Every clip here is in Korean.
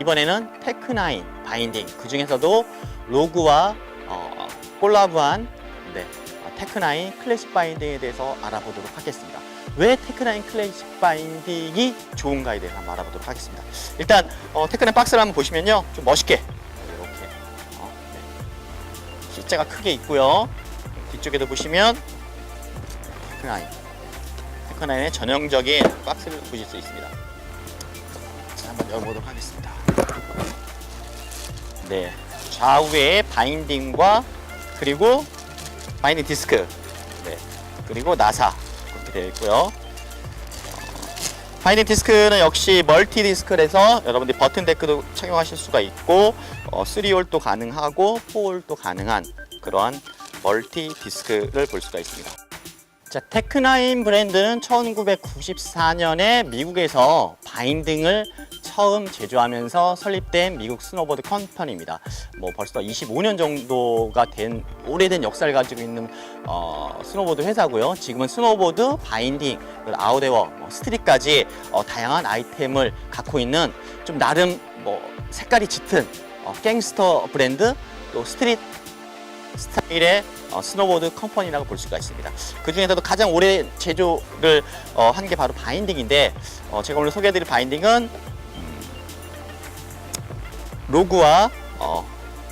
이번에는 테크나인 바인딩 그 중에서도 로그와 어, 콜라보한 네, 어, 테크나인 클래식 바인딩에 대해서 알아보도록 하겠습니다. 왜 테크나인 클래식 바인딩이 좋은가에 대해서 한번 알아보도록 하겠습니다. 일단 어, 테크나인 박스를 한번 보시면요, 좀 멋있게 이렇게 어, 네. 실제가 크게 있고요. 뒤쪽에도 보시면 테크나인 테크나인의 전형적인 박스를 보실 수 있습니다. 열어보도록 하겠습니다. 네, 좌우에 바인딩과 그리고 바인딩 디스크, 네, 그리고 나사 그렇게 되어 있고요. 어, 바인딩 디스크는 역시 멀티 디스크라서 여러분들이 버튼 데크도 착용하실 수가 있고 어, 3홀도 가능하고 4홀도 가능한 그러한 멀티 디스크를 볼 수가 있습니다. 자, 테크나인 브랜드는 1994년에 미국에서 바인딩을 처음 제조하면서 설립된 미국 스노보드 컴퍼니입니다. 뭐 벌써 25년 정도가 된 오래된 역사를 가지고 있는 어, 스노보드 회사고요. 지금은 스노보드, 바인딩, 아웃웨어, 뭐 스트릿까지 어, 다양한 아이템을 갖고 있는 좀 나름 뭐 색깔이 짙은 어, 갱스터 브랜드 또 스트릿 스타일의 어, 스노보드 컴퍼니라고 볼 수가 있습니다. 그 중에서도 가장 오래 제조를 어, 한게 바로 바인딩인데 어, 제가 오늘 소개해드릴 바인딩은 음, 로그와 어,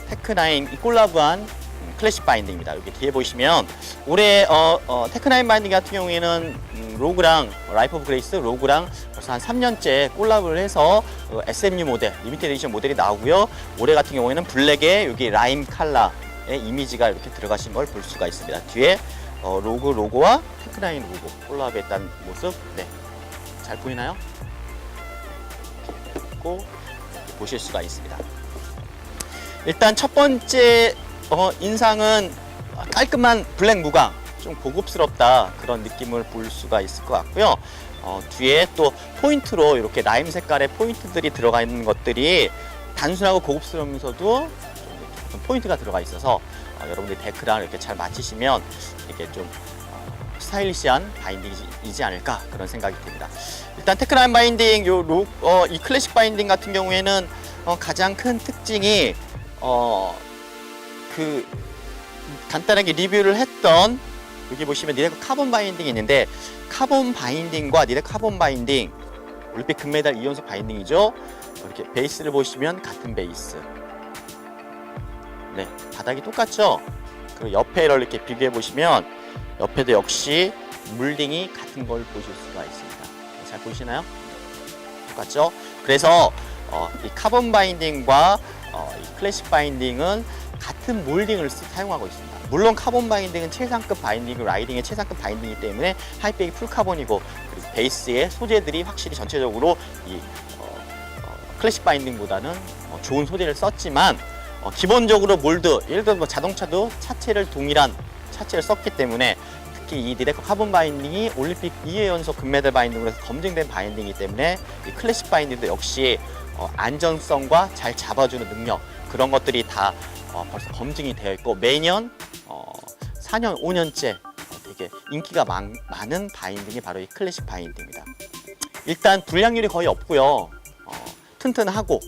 테크나인 이 콜라보한 음, 클래식 바인딩입니다. 여기 뒤에 보시면 올해 어, 어, 테크나인 바인딩 같은 경우에는 음, 로그랑 라이프 오브 그레이스 로그랑 벌써 한 3년째 콜라보를 해서 어, SMU 모델 리미티드 에디션 모델이 나오고요. 올해 같은 경우에는 블랙에 여기 라임 칼라 의 이미지가 이렇게 들어가신 걸 볼 수가 있습니다. 뒤에 어, 로고 로고와 테크라인 로고 콜라보했다는 모습 네. 잘 보이나요? 고 보실 수가 있습니다. 일단 첫 번째 어, 인상은 깔끔한 블랙 무광 좀 고급스럽다 그런 느낌을 볼 수가 있을 것 같고요. 어, 뒤에 또 포인트로 이렇게 라임 색깔의 포인트들이 들어가 있는 것들이 단순하고 고급스러우면서도 좀 이렇게 포인트가 들어가 있어서 어, 여러분들이 데크랑 이렇게 잘 맞추시면 이게 좀 어, 스타일리시한 바인딩이지 않을까 그런 생각이 듭니다. 일단 테크라인 바인딩 요 로, 어, 이 클래식 바인딩 같은 경우에는 어, 가장 큰 특징이 어, 그 간단하게 리뷰를 했던 여기 보시면 니네코 카본 바인딩이 있는데 카본 바인딩과 니네코 카본 바인딩 올림픽 금메달 이연속 바인딩이죠. 이렇게 베이스를 보시면 같은 베이스. 네, 바닥이 똑같죠. 그리고 옆에를 이렇게 비교해 보시면 옆에도 역시 물링이 같은 걸 보실 수가 있습니다. 네, 잘 보이시나요? 똑같죠? 그래서 어, 이 카본 바인딩과 어, 이 클래식 바인딩은 같은 몰딩을 쓰- 사용하고 있습니다. 물론 카본 바인딩은 최상급 바인딩, 라이딩의 최상급 바인딩이기 때문에 하이백이 풀카본이고 그리고 베이스의 소재들이 확실히 전체적으로 이 어, 어, 클래식 바인딩보다는 어, 좋은 소재를 썼지만 어, 기본적으로 몰드, 예를 들어 뭐 자동차도 차체를 동일한 차체를 썼기 때문에 특히 이 니데코 카본 바인딩이 올림픽 2회 연속 금메달 바인딩으로 해서 검증된 바인딩이기 때문에 이 클래식 바인딩도 역시 어, 안전성과 잘 잡아주는 능력 그런 것들이 다 어, 벌써 검증이 되어 있고 매년 어, 4년, 5년째 어, 되게 인기가 많, 많은 바인딩이 바로 이 클래식 바인딩입니다. 일단 불량률이 거의 없고요. 어, 튼튼하고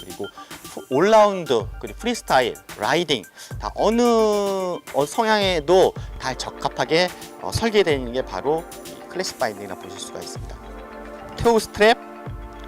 그리고 프- 올라운드 그리고 프리스타일, 라이딩 다 어느 어, 성향에도 다 적합하게 어, 설계되는 게 바로 이 클래식 바인딩이라 보실 수가 있습니다. 테오 스트랩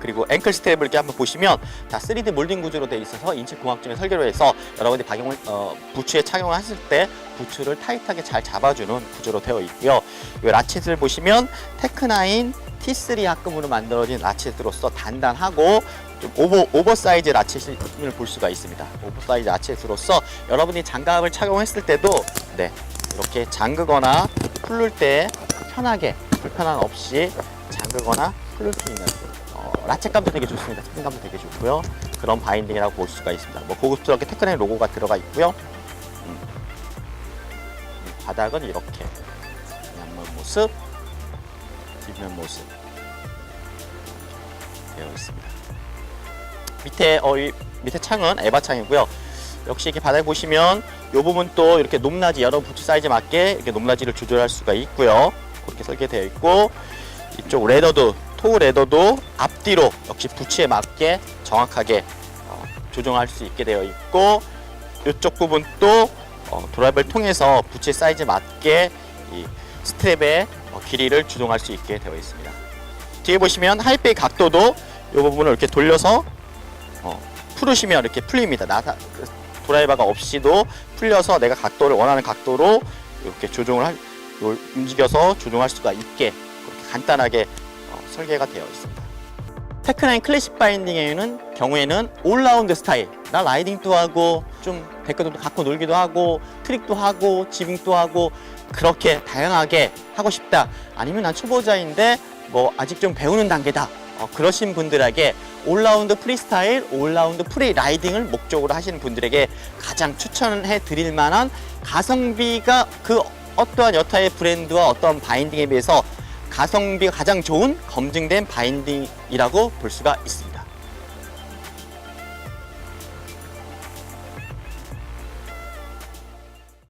그리고 앵클 스트랩을 이렇게 한번 보시면 다 3D 몰딩 구조로 되어 있어서 인체 공학적인 설계로 해서 여러분들이 박용을 어, 부츠에 착용을 하실 때 부츠를 타이트하게 잘 잡아주는 구조로 되어 있고요. 이 라쳇을 보시면 테크나인 T3 합금으로 만들어진 라쳇으로서 단단하고 좀 오버 오버사이즈 라쳇을 볼 수가 있습니다. 오버사이즈 라쳇으로서 여러분이 장갑을 착용했을 때도 네 이렇게 잠그거나 풀을 때 편하게 불편함 없이 잠그거나 풀을 수 있는 어, 라쳇감도 되게 좋습니다. 스핀감도 되게 좋고요. 그런 바인딩이라고 볼 수가 있습니다. 뭐 고급스럽게 테크나인 로고가 들어가 있고요. 음. 이 바닥은 이렇게 양면 모습, 뒷면 모습 되어 있습니다. 밑에 어, 이 밑에 창은 에바 창이고요. 역시 이렇게 바닥에 보시면 이 부분 또 이렇게 높낮이 여러 부츠 사이즈 맞게 이렇게 높낮이를 조절할 수가 있고요. 그렇게 설계되어 있고 이쪽 레더도 토우 레더도 앞뒤로 역시 부츠에 맞게 정확하게 어, 조정할 수 있게 되어 있고 이쪽 부분도 어, 드라이버를 통해서 부츠 사이즈 맞게 이 스트랩의 어, 길이를 조정할 수 있게 되어 있습니다. 뒤에 보시면 하이백 각도도 이 부분을 이렇게 돌려서 어, 풀으시면 이렇게 풀립니다. 나사, 그 드라이버가 없이도 풀려서 내가 각도를 원하는 각도로 이렇게 조정을 할, 요- 움직여서 조정할 수가 있게 그렇게 간단하게 어, 설계가 되어 있습니다. 테크나인 클래식 바인딩에는 경우에는 올라운드 스타일 나 라이딩도 하고 좀 데크도 갖고 놀기도 하고 트릭도 하고 지붕도 하고 그렇게 다양하게 하고 싶다 아니면 난 초보자인데 뭐 아직 좀 배우는 단계다 어, 그러신 분들에게 올라운드 프리스타일 올라운드 프리 라이딩을 목적으로 하시는 분들에게 가장 추천해 드릴 만한 가성비가 그 어떠한 여타의 브랜드와 어떤 바인딩에 비해서 가성비가 가장 좋은 검증된 바인딩이라고 볼 수가 있습니다.